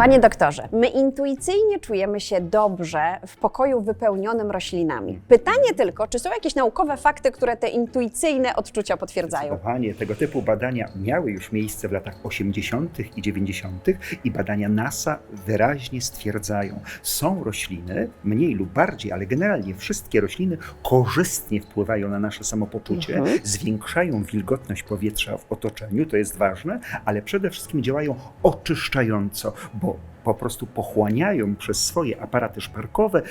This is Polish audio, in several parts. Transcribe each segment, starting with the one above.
Panie doktorze, my intuicyjnie czujemy się dobrze w pokoju wypełnionym roślinami. Pytanie tylko, czy są jakieś naukowe fakty, które te intuicyjne odczucia potwierdzają? Zdecydowanie tego typu badania miały już miejsce w latach 80. i 90. i badania NASA wyraźnie stwierdzają, są rośliny, mniej lub bardziej, ale generalnie wszystkie rośliny korzystnie wpływają na nasze samopoczucie, Mhm. zwiększają wilgotność powietrza w otoczeniu, to jest ważne, ale przede wszystkim działają oczyszczająco, bo po prostu pochłaniają przez swoje aparaty szparkowe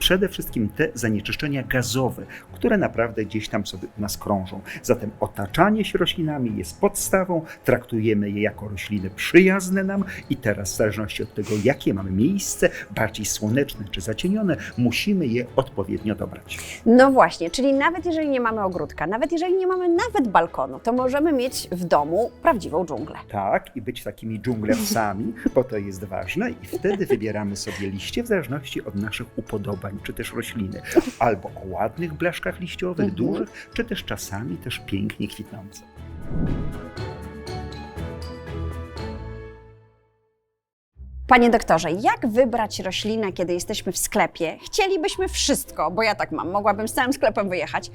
przede wszystkim te zanieczyszczenia gazowe, które naprawdę gdzieś tam sobie u nas krążą. Zatem otaczanie się roślinami jest podstawą, traktujemy je jako rośliny przyjazne nam i teraz w zależności od tego, jakie mamy miejsce, bardziej słoneczne czy zacienione, musimy je odpowiednio dobrać. No właśnie, czyli nawet jeżeli nie mamy ogródka, nawet jeżeli nie mamy nawet balkonu, to możemy mieć w domu prawdziwą dżunglę. Tak, i być takimi dżunglewcami, bo to jest ważne i wtedy wybieramy sobie liście w zależności od naszych upodobań, czy też rośliny. Albo o ładnych blaszkach liściowych, Mhm. dużych, czy też czasami też pięknie kwitnące. Panie doktorze, jak wybrać roślinę, kiedy jesteśmy w sklepie? Chcielibyśmy wszystko, bo ja tak mam, mogłabym z całym sklepem wyjechać.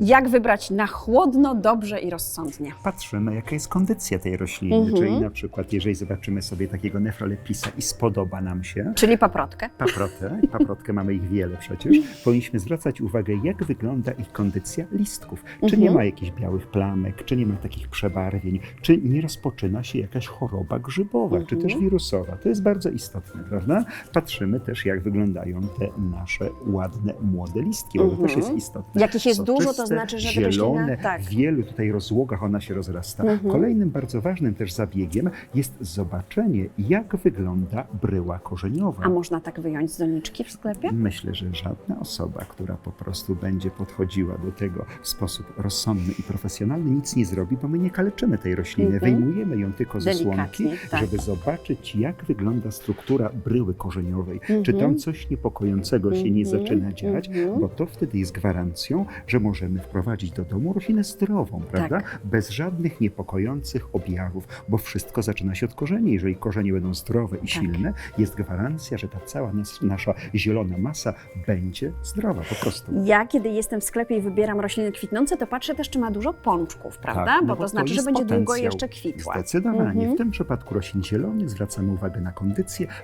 Jak wybrać na chłodno, dobrze i rozsądnie? Patrzymy, jaka jest kondycja tej rośliny, Mhm. czyli na przykład, jeżeli zobaczymy sobie takiego nefrolepisa i spodoba nam się, Czyli paprotkę. paprotę, paprotkę mamy ich wiele przecież, powinniśmy zwracać uwagę, jak wygląda ich kondycja listków. Czy Mhm. nie ma jakichś białych plamek, czy nie ma takich przebarwień, czy nie rozpoczyna się jakaś choroba grzybowa, czy Mhm. też wirusowa. To jest bardzo istotne, prawda? Patrzymy też, jak wyglądają te nasze ładne, młode listki, bo to Mhm. też jest istotne. Jak ich jest dużo, to Soczyste, znaczy, że zielone. Tak. w wielu tutaj rozłogach ona się rozrasta. Mhm. Kolejnym bardzo ważnym też zabiegiem jest zobaczenie, jak wygląda bryła korzeniowa. A można tak wyjąć z doniczki w sklepie? Myślę, że żadna osoba, która po prostu będzie podchodziła do tego w sposób rozsądny i profesjonalny, nic nie zrobi, bo my nie kaleczymy tej rośliny. Mhm. Wyjmujemy ją tylko ze Delikatnie, tak. żeby zobaczyć, jak wygląda struktura bryły korzeniowej. Czy Mhm. tam coś niepokojącego się nie Mhm. zaczyna dziać, Mhm. bo to wtedy jest gwarancją, że możemy wprowadzić do domu roślinę zdrową, prawda? Tak. Bez żadnych niepokojących objawów, bo wszystko zaczyna się od korzeni. Jeżeli korzenie będą zdrowe i Tak. silne, jest gwarancja, że ta cała nas, nasza zielona masa będzie zdrowa po prostu. Ja, kiedy jestem w sklepie i wybieram rośliny kwitnące, to patrzę też, czy ma dużo pączków, prawda? Tak, no bo bo to znaczy, że będzie długo potencjał. jeszcze kwitła. Zdecydowanie. Mhm. W tym przypadku roślin zielonych zwracamy uwagę na kondycję,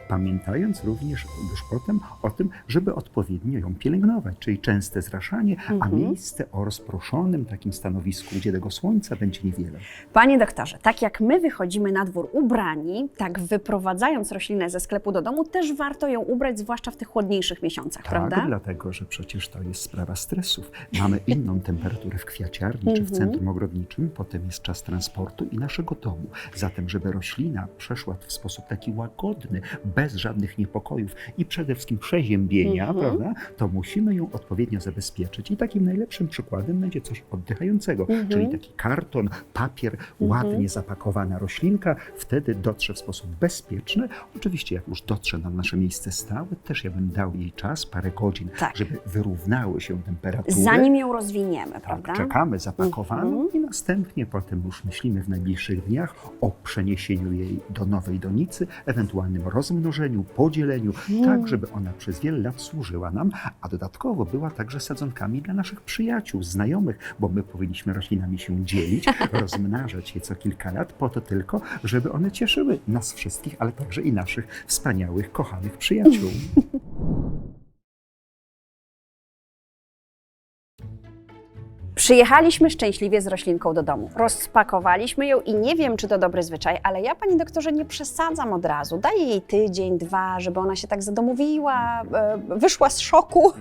pamiętając również już potem o tym, żeby odpowiednio ją pielęgnować, czyli częste zraszanie, a Mhm. miejsce o rozproszonym takim stanowisku, gdzie tego słońca będzie niewiele. Panie doktorze, tak jak my wychodzimy na dwór ubrani, tak wyprowadzając roślinę ze sklepu do domu, też warto ją ubrać, zwłaszcza w tych chłodniejszych miesiącach, Tak, prawda? dlatego, że przecież to jest sprawa stresów. Mamy inną temperaturę w kwiaciarni czy w Mhm. centrum ogrodniczym, potem jest czas transportu i naszego domu. Zatem, żeby roślina przeszła w sposób taki łagodny, bez żadnych niepokojów i przede wszystkim przeziębienia, Mhm. prawda, to musimy ją odpowiednio zabezpieczyć. I takim najlepszym przykładem będzie coś oddychającego, Mhm. czyli taki karton, papier, ładnie zapakowana roślinka, wtedy dotrze w sposób bezpieczny. Oczywiście, jak już dotrze na nasze miejsce stałe, też ja bym dał jej czas, parę godzin, Tak. żeby wyrównały się temperatury. Zanim ją rozwiniemy, tak, prawda? czekamy zapakowaną Mhm. i następnie potem już myślimy w najbliższych dniach o przeniesieniu jej do nowej donicy, ewentualnym rozmnożeniu, podzieleniu, Mm. tak żeby ona przez wiele lat służyła nam, a dodatkowo była także sadzonkami dla naszych przyjaciół, znajomych, bo my powinniśmy roślinami się dzielić, rozmnażać je co kilka lat po to tylko, żeby one cieszyły nas wszystkich, ale także i naszych wspaniałych, kochanych przyjaciół. Przyjechaliśmy szczęśliwie z roślinką do domu. Rozpakowaliśmy ją i nie wiem, czy to dobry zwyczaj, ale ja, panie doktorze, nie przesadzam od razu. Daję jej tydzień, dwa, żeby ona się tak zadomowiła, e, wyszła z szoku.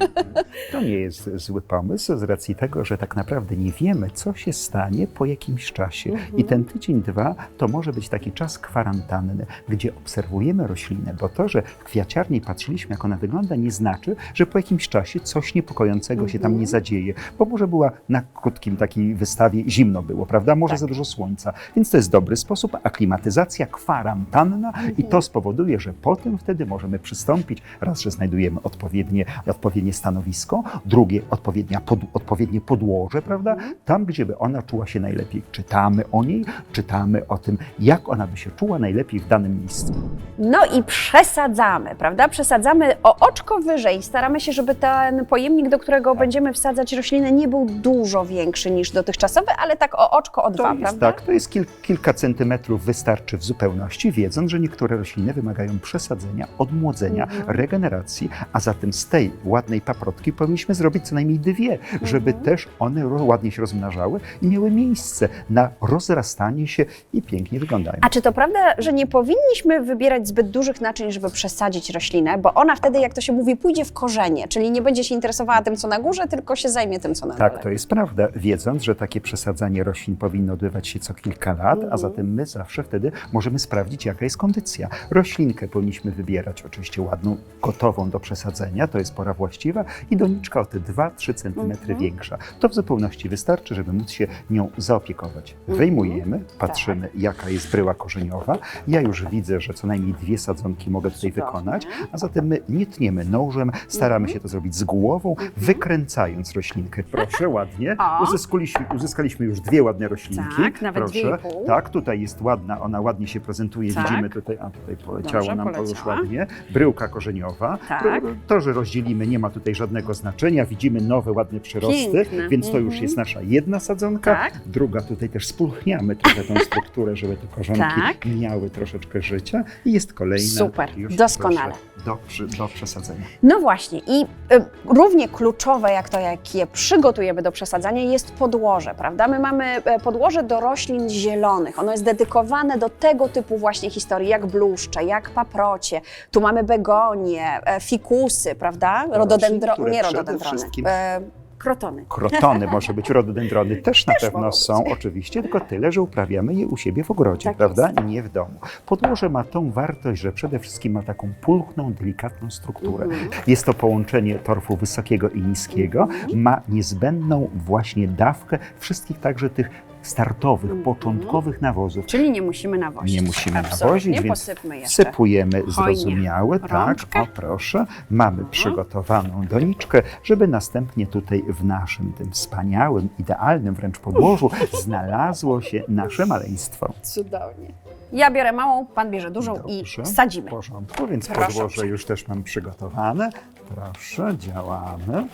To nie jest zły pomysł z racji tego, że tak naprawdę nie wiemy, co się stanie po jakimś czasie. Mhm. I ten tydzień, dwa to może być taki czas kwarantanny, gdzie obserwujemy roślinę, bo to, że w kwiaciarni patrzyliśmy, jak ona wygląda, nie znaczy, że po jakimś czasie coś niepokojącego się tam Mhm. nie zadzieje, bo może była na krótkim takiej wystawie zimno było, prawda? Może Tak. za dużo słońca. Więc to jest dobry sposób. Aklimatyzacja, kwarantanna i to spowoduje, że potem wtedy możemy przystąpić, raz, że znajdujemy odpowiednie, odpowiednie stanowisko, drugie odpowiednia pod, odpowiednie podłoże, prawda? Tam, gdzie by ona czuła się najlepiej. Czytamy o niej, czytamy o tym, jak ona by się czuła najlepiej w danym miejscu. No i przesadzamy, prawda? Przesadzamy o oczko wyżej. Staramy się, żeby ten pojemnik, do którego będziemy wsadzać rośliny, nie był dużo większy niż dotychczasowy, ale tak o oczko, o To dwa, jest prawda? tak, to jest kil, kilka centymetrów wystarczy w zupełności, wiedząc, że niektóre rośliny wymagają przesadzenia, odmłodzenia, Mhm. regeneracji, a zatem z tej ładnej paprotki powinniśmy zrobić co najmniej dwie, żeby Mhm. też one ładnie się rozmnażały i miały miejsce na rozrastanie się i pięknie wyglądają. A czy to prawda, że nie powinniśmy wybierać zbyt dużych naczyń, żeby przesadzić roślinę, bo ona wtedy, jak to się mówi, pójdzie w korzenie, czyli nie będzie się interesowała tym, co na górze, tylko się zajmie tym, co na dole. Tak, to jest prawda, wiedząc, że takie przesadzanie roślin powinno odbywać się co kilka lat, a Mhm. zatem my zawsze wtedy możemy sprawdzić, jaka jest kondycja. Roślinkę powinniśmy wybierać oczywiście ładną, gotową do przesadzenia, to jest pora właściwa i doniczka o te 2-3 cm Mhm. większa. To w zupełności wystarczy, żeby móc się nią zaopiekować. Mhm. Wyjmujemy, patrzymy, Tak. jaka jest bryła korzeniowa. Ja już widzę, że co najmniej dwie sadzonki mogę tutaj wykonać, a zatem my nie tniemy nożem, staramy się to zrobić z głową, wykręcając roślinkę. Proszę, ładnie. O. Uzyskaliśmy, uzyskaliśmy już dwie ładne roślinki. Tak, nawet Proszę. dwie i pół. Tak, tutaj jest ładna, ona ładnie się prezentuje. Tak. Widzimy tutaj, a tutaj poleciało Dobrze, nam to już poleciała. ładnie. Bryłka korzeniowa. Tak. To, to, że rozdzielimy, nie ma tutaj żadnego znaczenia. Widzimy nowe, ładne przyrosty, Piękne. więc to już Mhm. jest nasza jedna sadzonka. Tak. Druga tutaj też spulchniamy trochę tą strukturę, żeby te korzonki Tak. miały troszeczkę życia. I jest kolejna. Super, już doskonale. proszę, Do, do przesadzenia. No właśnie i y, równie kluczowe jak to, jak je przygotujemy do przesadzania jest podłoże, prawda? My mamy e, podłoże do roślin zielonych. Ono jest dedykowane do tego typu właśnie historii, jak bluszcze, jak paprocie. Tu mamy begonie, fikusy, prawda? Rododendro... które nie rododendrony, wszystkim- e, krotony. Krotony, może być rododendrony też na Też pewno są, oczywiście, tylko tyle, że uprawiamy je u siebie w ogrodzie, Tak prawda? I nie w domu. Podłoże ma tą wartość, że przede wszystkim ma taką pulchną, delikatną strukturę. Mhm. Jest to połączenie torfu wysokiego i niskiego. Mhm. Ma niezbędną właśnie dawkę wszystkich także tych startowych, Mhm. początkowych nawozów. Czyli nie musimy nawozić. Nie musimy Absolutnie. nawozić, więc posypmy jeszcze. Wsypujemy zrozumiałe, tak, Rączkę. o proszę. Mamy przygotowaną doniczkę, żeby następnie tutaj w naszym tym wspaniałym, idealnym wręcz podłożu znalazło się nasze maleństwo. Cudownie. Ja biorę małą, pan bierze dużą Dobrze, i W sadzimy. porządku, więc Proszę podłoże już też mam przygotowane. Proszę, działamy.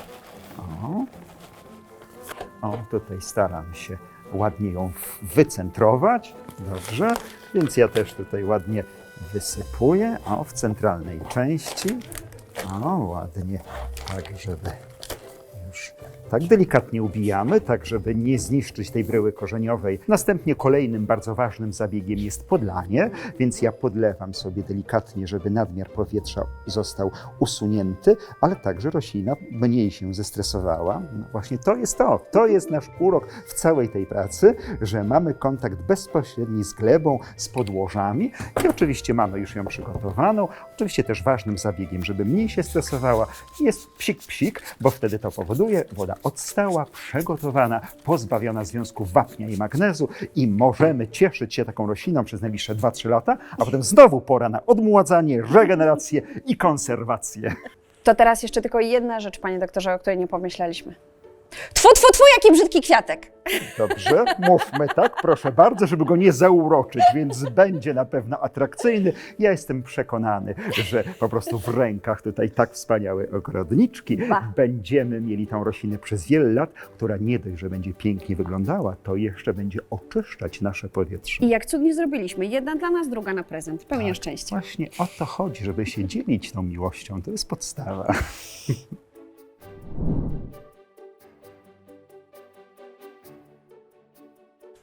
O, o tutaj staram się ładnie ją wycentrować. Dobrze, więc ja też tutaj ładnie wysypuję. O, w centralnej części. O, ładnie, tak żeby już tak delikatnie ubijamy, tak żeby nie zniszczyć tej bryły korzeniowej. Następnie kolejnym bardzo ważnym zabiegiem jest podlanie, więc ja podlewam sobie delikatnie, żeby nadmiar powietrza został usunięty, ale także roślina mniej się zestresowała. No właśnie to jest to, to jest nasz urok w całej tej pracy, że mamy kontakt bezpośredni z glebą, z podłożami i oczywiście mamy już ją przygotowaną. Oczywiście też ważnym zabiegiem, żeby mniej się stresowała, jest psik-psik, bo wtedy to powoduje woda odstała, przygotowana, pozbawiona związków wapnia i magnezu i możemy cieszyć się taką rośliną przez najbliższe 2-3 lata, a potem znowu pora na odmładzanie, regenerację i konserwację. To teraz jeszcze tylko jedna rzecz, panie doktorze, o której nie pomyśleliśmy. Tfu, tfu, tfu, jaki brzydki kwiatek! Dobrze, mówmy tak, proszę bardzo, żeby go nie zauroczyć, więc będzie na pewno atrakcyjny. Ja jestem przekonany, że po prostu w rękach tutaj tak wspaniałej ogrodniczki Ba. będziemy mieli tą roślinę przez wiele lat, która nie dość, że będzie pięknie wyglądała, to jeszcze będzie oczyszczać nasze powietrze. I jak cudnie zrobiliśmy. Jedna dla nas, druga na prezent. Pełnia Tak. szczęścia. Właśnie o to chodzi, żeby się dzielić tą miłością. To jest podstawa.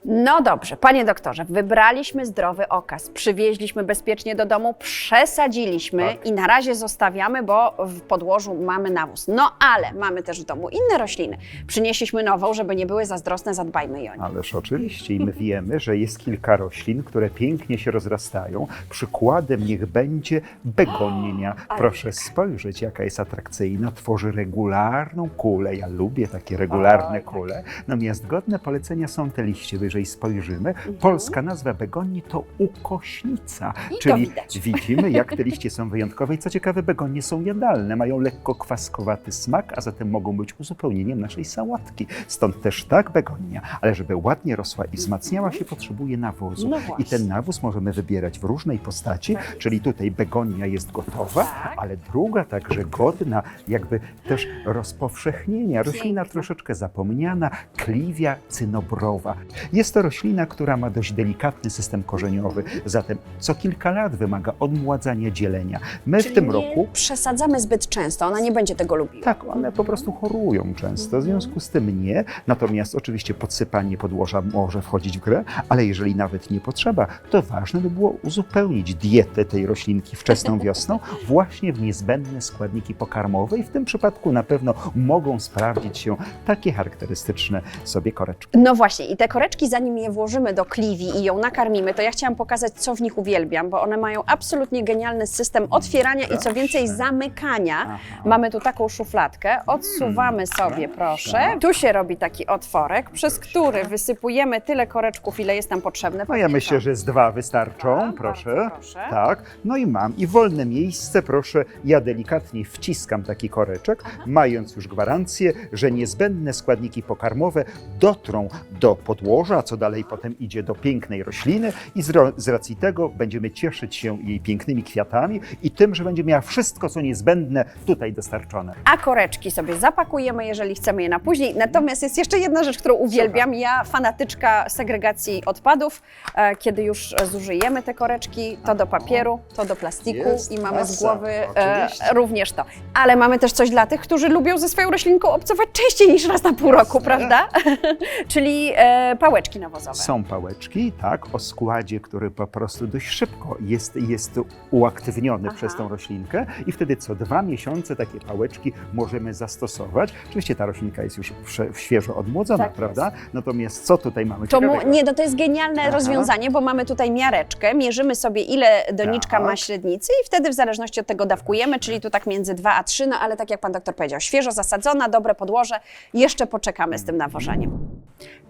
No dobrze, panie doktorze, wybraliśmy zdrowy okaz, przywieźliśmy bezpiecznie do domu, przesadziliśmy Tak. i na razie zostawiamy, bo w podłożu mamy nawóz. No ale mamy też w domu inne rośliny. Przynieśliśmy nową, żeby nie były zazdrosne, zadbajmy o nie. Ależ oczywiście i my wiemy, że jest kilka roślin, które pięknie się rozrastają. Przykładem niech będzie begonia. Proszę spojrzeć, jaka jest atrakcyjna. Tworzy regularną kulę. Ja lubię takie regularne kule. Natomiast godne polecenia są te liście. Bo Jeżeli spojrzymy, Mhm. polska nazwa begonii to ukośnica. I czyli widzimy, jak te liście są wyjątkowe. I co ciekawe, begonie są jadalne. Mają lekko kwaskowaty smak, a zatem mogą być uzupełnieniem naszej sałatki. Stąd też tak begonia. Ale żeby ładnie rosła i wzmacniała się, potrzebuje nawozu. No I ten nawóz możemy wybierać w różnej postaci, Tak czyli tutaj begonia jest gotowa, Tak. ale druga także godna jakby też rozpowszechnienia. Roślina troszeczkę zapomniana, kliwia cynobrowa. Jest to roślina, która ma dość delikatny system korzeniowy, zatem co kilka lat wymaga odmładzania, dzielenia. My Czyli w tym nie roku przesadzamy zbyt często, ona nie będzie tego lubiła. tak, one po prostu chorują często, w związku z tym nie. Natomiast oczywiście podsypanie podłoża może wchodzić w grę, ale jeżeli nawet nie potrzeba, to ważne by było uzupełnić dietę tej roślinki wczesną wiosną właśnie w niezbędne składniki pokarmowe i w tym przypadku na pewno mogą sprawdzić się takie charakterystyczne sobie koreczki. No właśnie, i te koreczki, zanim je włożymy do kliwi i ją nakarmimy, to ja chciałam pokazać, co w nich uwielbiam, bo one mają absolutnie genialny system otwierania i co więcej zamykania. Mamy tu taką szufladkę, odsuwamy sobie, proszę. Tu się robi taki otworek, przez który wysypujemy tyle koreczków, ile jest nam potrzebne. No ja myślę, że z dwa wystarczą, Dwa, proszę. bardzo proszę. Tak, no i mam. I wolne miejsce, proszę, ja delikatnie wciskam taki koreczek, mając już gwarancję, że niezbędne składniki pokarmowe dotrą do podłoża, co dalej potem idzie do pięknej rośliny i z, z racji tego będziemy cieszyć się jej pięknymi kwiatami i tym, że będzie miała wszystko, co niezbędne tutaj dostarczone. A koreczki sobie zapakujemy, jeżeli chcemy je na później. Natomiast jest jeszcze jedna rzecz, którą uwielbiam. Ja, fanatyczka segregacji odpadów, e, kiedy już zużyjemy te koreczki, to do papieru, to do plastiku Jest i mamy z masa, głowy e, oczywiście. również to. Ale mamy też coś dla tych, którzy lubią ze swoją roślinką obcować częściej niż raz na pół roku, prawda? Czyli e, pałeczki nawozowe. Są pałeczki, tak, o składzie, który po prostu dość szybko jest, jest uaktywniony Aha. przez tą roślinkę i wtedy co dwa miesiące takie pałeczki możemy zastosować. Oczywiście ta roślinka jest już świeżo odmłodzona, Tak prawda? Natomiast co tutaj mamy To mu, nie, no to jest genialne Aha. rozwiązanie, bo mamy tutaj miareczkę, mierzymy sobie ile doniczka Tak. ma średnicy i wtedy w zależności od tego dawkujemy, czyli tu tak między 2 a 3, no ale tak jak pan doktor powiedział, świeżo zasadzona, dobre podłoże, jeszcze poczekamy z tym nawożeniem.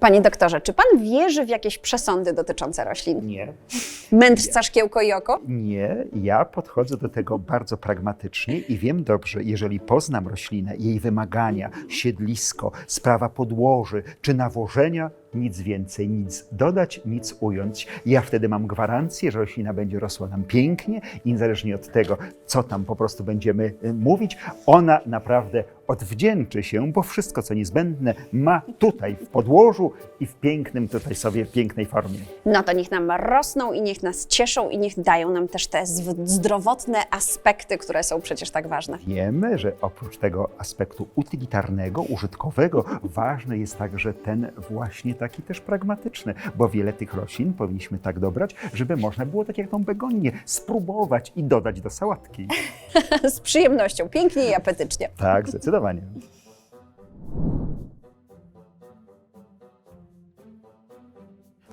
Panie doktorze, czy pan wierzy w jakieś przesądy dotyczące roślin? Nie, Mędrca, szkiełko i oko? nie. Ja podchodzę do tego bardzo pragmatycznie i wiem dobrze, jeżeli poznam roślinę, jej wymagania, siedlisko, sprawa podłoży czy nawożenia, nic więcej, nic dodać, nic ująć. Ja wtedy mam gwarancję, że roślina będzie rosła nam pięknie i niezależnie od tego, co tam po prostu będziemy y, mówić, ona naprawdę odwdzięczy się, bo wszystko, co niezbędne, ma tutaj w podłożu i w pięknym tutaj sobie, w pięknej formie. No to niech nam rosną i niech nas cieszą i niech dają nam też te zdrowotne aspekty, które są przecież tak ważne. Wiemy, że oprócz tego aspektu utylitarnego, użytkowego, ważny jest także ten właśnie taki też pragmatyczny, bo wiele tych roślin powinniśmy tak dobrać, żeby można było, tak jak tą begonię, spróbować i dodać do sałatki. Z przyjemnością, pięknie i apetycznie. Tak, zdecydowanie.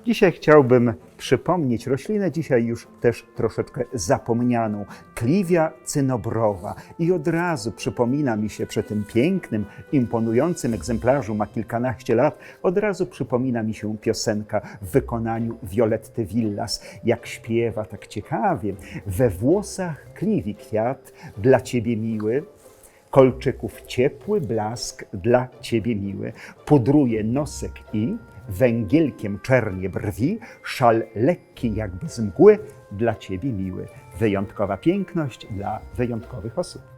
Dzisiaj chciałbym przypomnieć roślinę, dzisiaj już też troszeczkę zapomnianą, kliwia cynobrowa. I od razu przypomina mi się przy tym pięknym, imponującym egzemplarzu, ma kilkanaście lat, od razu przypomina mi się piosenka w wykonaniu Violetty Villas, jak śpiewa tak ciekawie. We włosach kliwi kwiat, dla ciebie miły, kolczyków ciepły blask dla ciebie miły. Pudruje nosek i węgielkiem czernie brwi, szal lekki jakby z mgły dla ciebie miły. Wyjątkowa piękność dla wyjątkowych osób.